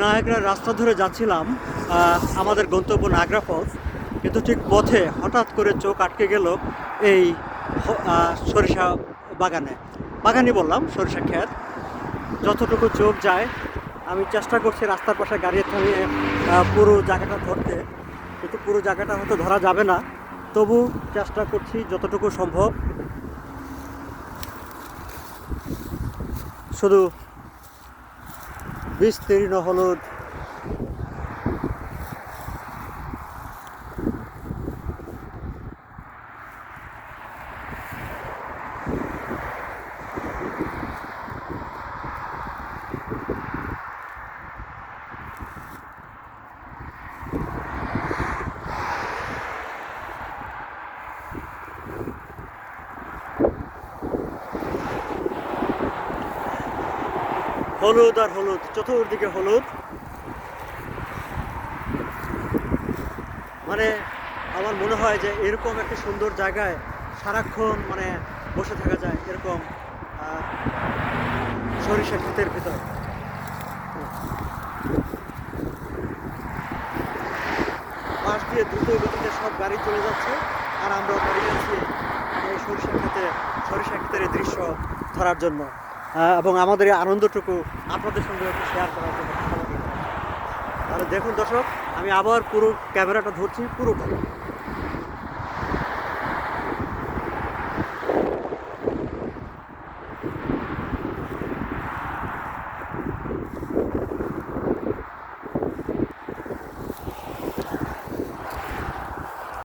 Niagara রাস্তা ধরে যাচ্ছিলাম আমাদের গন্তব্য নাগরা ফলস। কিন্তু ঠিক পথে হঠাৎ করে চোখ আটকে গেল এই সরিষা বাগানে। বাগানই বললাম, সরিষা ক্ষেত। যতটুকু চোখ যায়, আমি চেষ্টা করছি রাস্তার পাশে গাড়ি থামিয়ে পুরো জায়গাটা ধরতে। কিন্তু পুরো জায়গাটা হয়তো ধরা যাবে না। তবু চেষ্টা করছি যতটুকু সম্ভব। শুধু বিস্তীর্ণ হলুদ হলুদ আর হলুদ, চতুর্দিকে হলুদ। মানে আমার মনে হয় যে এরকম একটা সুন্দর জায়গায় সারাক্ষণ মানে বসে থাকা যায় এরকম সরিষা ক্ষেতের ভিতর। পাশ দিয়ে দ্রুত গতিতে সব গাড়ি চলে যাচ্ছে আর আমরা দাঁড়িয়ে আছি সরিষা ক্ষেতে, সরিষা ক্ষেতের দৃশ্য ধরার জন্য। এবং আমাদের এই আনন্দটুকু আপনাদের সঙ্গে শেয়ার করার জন্য তাহলে দেখুন দর্শক, আমি আবার পুরো ক্যামেরাটা ধরছি পুরোটা